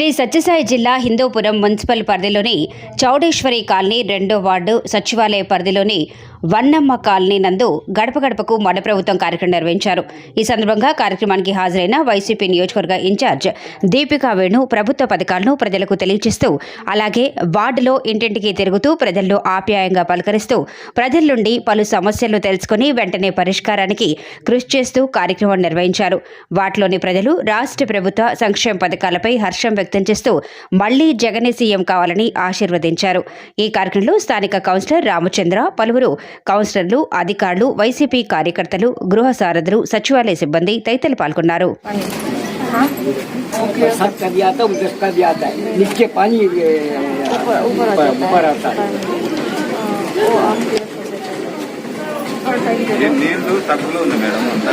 శ్రీ సత్యసాయి జిల్లా హిందూపురం మున్సిపల్ పరిధిలోని చౌడేశ్వరి కాలనీ రెండో వార్డు సచివాలయ పరిధిలోని వన్నమ్మ కాలనీ నందు గడప గడపకు మన ప్రభుత్వం కార్యక్రమం నిర్వహించారు. ఈ సందర్భంగా కార్యక్రమానికి హాజరైన వైసీపీ నియోజకవర్గ ఇన్ఛార్జ్ దీపికా వేణు ప్రభుత్వ పథకాలను ప్రజలకు తెలియజేస్తూ అలాగే వార్డులో ఇంటింటికి తిరుగుతూ ప్రజల్లో ఆప్యాయంగా పలకరిస్తూ ప్రజల నుండి పలు సమస్యలను తెలుసుకుని వెంటనే పరిష్కారానికి కృషి చేస్తూ కార్యక్రమం నిర్వహించారు. వాటిలోని ప్రజలు రాష్ట్ర ప్రభుత్వ సంక్షేమ పథకాలపై హర్షం వ్యక్తం చేస్తూ మళ్ళీ జగనే సీఎం కావాలని ఆశీర్వదించారు. ఈ కార్యక్రమంలో స్థానిక కౌన్సిలర్ రామచంద్ర పలువురు కౌన్సిలర్లు అధికారులు వైసీపీ కార్యకర్తలు గృహ సారథులు సచివాలయ సిబ్బంది తదితరులు పాల్గొన్నారు. ఉంది మేడం. అంతా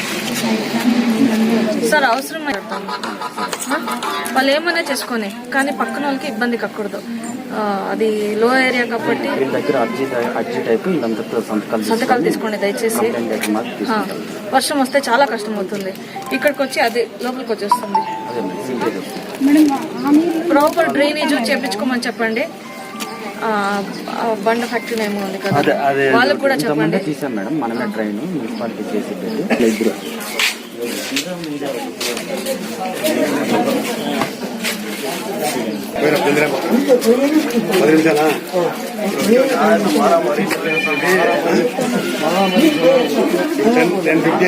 సార్ అవసరం వాళ్ళు ఏమైనా చేసుకొని కానీ పక్కన వాళ్ళకి ఇబ్బంది కక్కూడదు. అది లో ఏరియా కాబట్టి సంతకాలు సంతకాలు తీసుకోండి దయచేసి. వర్షం వస్తే చాలా కష్టం అవుతుంది ఇక్కడికి వచ్చి అది లోపలికి వచ్చేస్తుంది ప్రాపర్ డ్రైనేజ్ చేపించుకోమని చెప్పండి. బండ ఫ్యాక్టరీ ఏమో ఉంది కదా. వాళ్ళకు కూడా చెప్పండి. తీసాం మేడం. మనమే ట్రైన్ మున్సిపాలిటీ చేసి ఇద్దరు టెన్ ఫిఫ్టీ